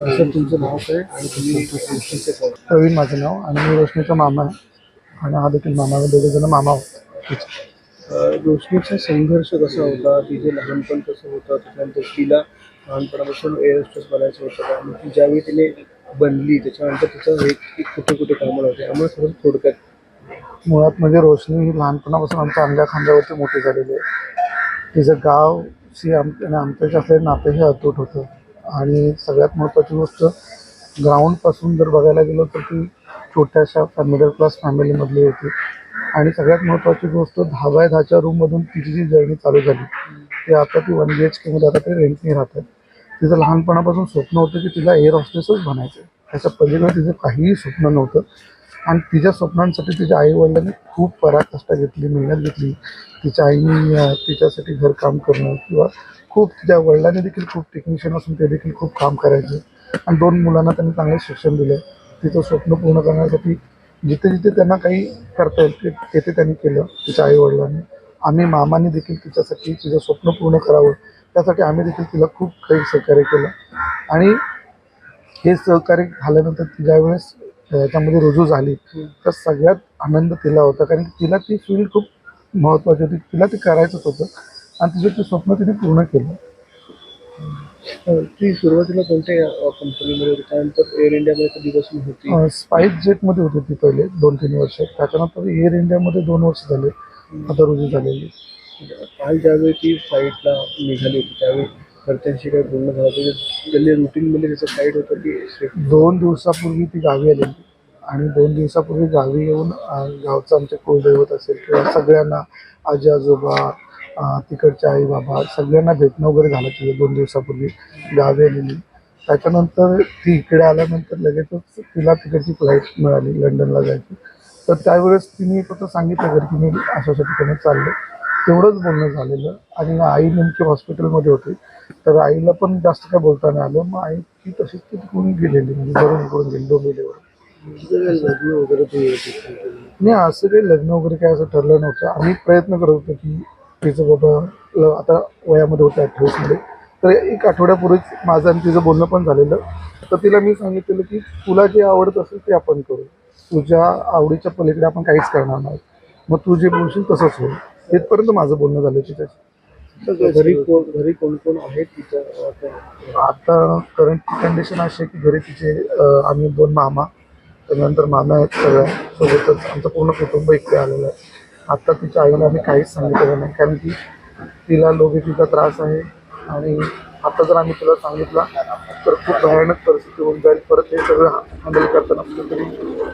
Sir तुमचं नाव काय आणि तुम्ही प्रवीण माझं नाव आणि मी रोशनीचा मामा आहे. आणि हा देखील मामा आम्ही दोघे जण मामा आहोत. रोशनीचा संघर्ष कसा होता? तिचे लहानपण कसं होतं? त्याच्यानंतर तिला लहानपणापासून एअर होस्टेस बनायचं होतं. आणि ती ज्यावेळी तिने बनली त्याच्यानंतर तिचं एक कुठे कुठे कामाला होते. आम्हाला सगळं थोडक्यात. मुळात म्हणजे रोशनी ही लहानपणापासून आमच्या अंगा खांद्यावरती मोठी झालेली आहे. तिचं गावशी आम आणि आमच्याशी असलेलं नातं हे अतूट होतं. आणि सगळ्यात महत्त्वाची गोष्ट ग्राउंडपासून जर बघायला गेलो तर ती छोट्याशा मिडल क्लास फॅमिलीमधली होती. आणि सगळ्यात महत्त्वाची गोष्ट दहा बाय दहाच्या रूममधून तिची जी जर्नी चालू झाली ती आता ती वन बी एच केमध्ये आता ते रेंटनी राहतात तिचं लहानपणापासून स्वप्न होतं की तिला एअर हॉस्टेसच बनायचं त्याच्या पलीकडे तिचं काहीही स्वप्न नव्हतं. आणि तिच्या स्वप्नांसाठी तिच्या आईवडिलांनी खूप पराकाष्ठा घेतली मेहनत घेतली. तिच्या आईने तिच्यासाठी घरकाम करणं किंवा खूप तिच्या वडिलांनी देखील खूप टेक्निशियन असून ते देखील खूप काम करायचे. आणि दोन मुलांना त्यांनी चांगलं शिक्षण दिलं. तिचं स्वप्न पूर्ण करण्यासाठी जिथे जिथे त्यांना काही करता येईल ते तेथे त्यांनी केलं तिच्या आईवडिलांनी. आम्ही मामाने देखील तिच्यासाठी तिचं स्वप्न पूर्ण करावं. त्यासाठी आम्ही देखील तिला खूप काही सहकार्य केलं. आणि हे सहकार्य झाल्यानंतर ज्यावेळेस याच्यामध्ये रुजू झाली. तर सगळ्यात आनंद तिला होता. कारण की तिला ती फील्ड खूप महत्त्वाची होती. तिला ते करायचंच होतं. आणि तिचं ते स्वप्न तिने पूर्ण केलं. ती सुरुवातीला कोणत्या कंपनीमध्ये होती? त्यानंतर एअर इंडियामध्ये कधीपासून होती. अं, स्पाईस जेटमध्ये होती ती पहिले दोन तीन वर्ष. त्याच्यानंतर एअर इंडियामध्ये दोन वर्ष झाले. आता रुजू झालेली. काल ज्यावेळी ती फ्लाईटला निघाली होती त्यावेळी घरच्यांशी काही बोलणं झालं होतं. त्यांनी रुटीनमध्ये त्याचं फ्लाईट होतं की दोन दिवसापूर्वी ती गावी आलेली. आणि दोन दिवसापूर्वी गावी येऊन गावचं आमचे कुलदैवत असेल किंवा सगळ्यांना आजी आजोबा अं, तिकडचे आई बाबा सगळ्यांना भेटणं वगैरे झालं तिथे दोन दिवसापूर्वी गावी आलेली. त्याच्यानंतर ती इकडे आल्यानंतर लगेचच तिला तिकडची फ्लाईट मिळाली लंडनला जायची. तर त्यावेळेस तिने फक्त सांगितलं घरी की मी अशा अशा ठिकाणी चाललो तेवढंच बोलणं झालेलं. आणि आई नेमकी हॉस्पिटलमध्ये होती. तर आईला पण जास्त काय बोलता नाही आलं. मग आई ती तशीच ती तिकडून गेलेली. म्हणजे घरून इकडून गेली डोंबिवलीवर लग्न वगैरे नाही असं काही लग्न वगैरे काय असं ठरलं नव्हतं. आम्ही प्रयत्न करत होतो की तिचं बाबा आता वयामध्ये होतं अठ्ठावीसमध्ये. तर एक आठवड्यापूर्वीच माझं आणि तिचं बोलणं पण झालेलं. तर तिला मी सांगितलेलं की तुला जे आवडत असेल ते आपण करू. तुझ्या आवडीच्या पलीकडे आपण काहीच करणार नाही. मग तू जे बोलशील तसंच होईल. इथपर्यंत माझं बोलणं झालं तिच्याशी घरी कोण घरी कोण कोण आहेत तिच्या आता? करंट कंडिशन अशी आहे की घरी तिचे आम्ही दोन मामा त्यानंतर मामा आहेत सगळ्या. सोबतच आमचं पूर्ण कुटुंब इकडे आलेलं आहे. आत्ता तिच्या आईला आम्ही काहीच सांगितलेलं नाही कारण की तिला लोबीचा त्रास आहे. आणि आता जर आम्ही तिला सांगितलं तर खूप भयानक परिस्थिती होऊन जाईल. परत हे सगळं हँडल करताना कुठेतरी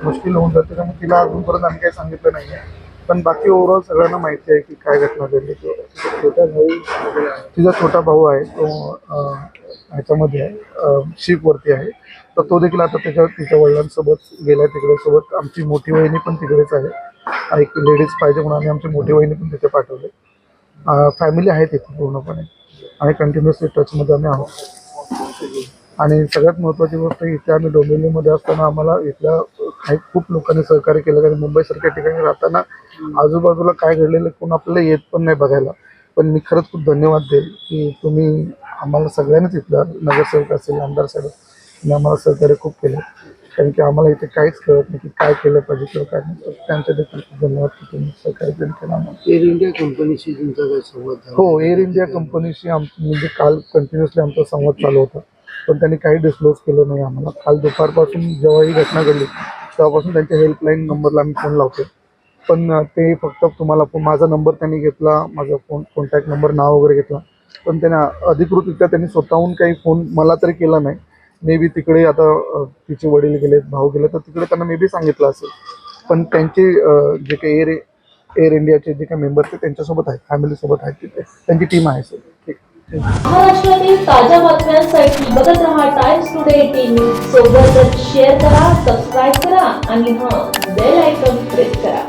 मुश्किल होऊन जाते. त्यामुळे तिला अजूनपर्यंत आम्ही काही सांगितलं नाही आहे पण बाकी ओव्हरऑल सगळ्यांना माहिती आहे की काय घटना घडली. छोटा भाऊ तिचा छोटा भाऊ आहे तो ह्याच्यामध्ये आहे शिपवरती आहे. तर तो देखील आता त्याच्या तिच्या वडिलांसोबत गेला तिकडे सोबत. आमची मोठी वहिनी पण तिकडेच आहे. एक लेडीज पाहिजे म्हणून आम्ही आमची मोठी वहिनी पण तिथे पाठवले. फॅमिली आहे तिथे पूर्णपणे. आणि कंटिन्युअसली टचमध्ये आम्ही आहोत. आणि सगळ्यात महत्त्वाची गोष्ट इथे आम्ही डोंबिवलीमध्ये असताना आम्हाला इथल्या काही खूप लोकांनी सहकार्य केलं कारण मुंबईसारख्या ठिकाणी राहताना आजूबाजूला काय घडलेलं कोण आपल्याला येत पण नाही बघायला. पण मी खरंच खूप धन्यवाद देईल की तुम्ही आम्हाला सगळ्यांनीच इथलं नगरसेवक असेल आमदार साहेब यांनी आम्हाला सहकार्य खूप केलं. कारण की आम्हाला इथे काहीच कळत नाही की काय केलं पाहिजे किंवा काय नाही. तर त्यांचे देखील खूप धन्यवाद की तुम्ही सहकार्य केलं केलं आम्हाला. एअर इंडिया कंपनीशी तुमचा काही संवाद झाला? हो एअर इंडिया कंपनीशी आम म्हणजे काल कंटिन्युअसली आमचा संवाद चालू होता. पण त्यांनी काही डिस्क्लोज केलं नाही आम्हाला. काल दुपारपासून जेव्हा ही घटना घडली तेव्हापासून त्यांच्या हेल्पलाईन नंबरला आम्ही फोन लावतो पण ते फक्त तुम्हाला फोन माझा नंबर त्यांनी घेतला माझा फोन कॉन्टॅक्ट नंबर नाव वगैरे घेतला. पण त्यांना अधिकृतरित्या त्यांनी स्वतःहून काही फोन मला तरी केला नाही. मे बी तिकडे आता तिचे वडील गेलेत भाऊ गेले तर तिकडे त्यांना मे बी सांगितलं असेल. पण त्यांचे जे काही एअर एअर इंडियाचे जे काही मेंबर ते त्यांच्यासोबत आहेत फॅमिलीसोबत आहेत तिथे त्यांची टीम आहे सर ठीक. महाराष्ट्रातील ताज्या बातम्यांसाठी बघत रहा टाइम्स टुडे टीव्ही सोबतच शेअर करा सबस्क्राईब करा आणि हा बेल आयकॉन प्रेस करा.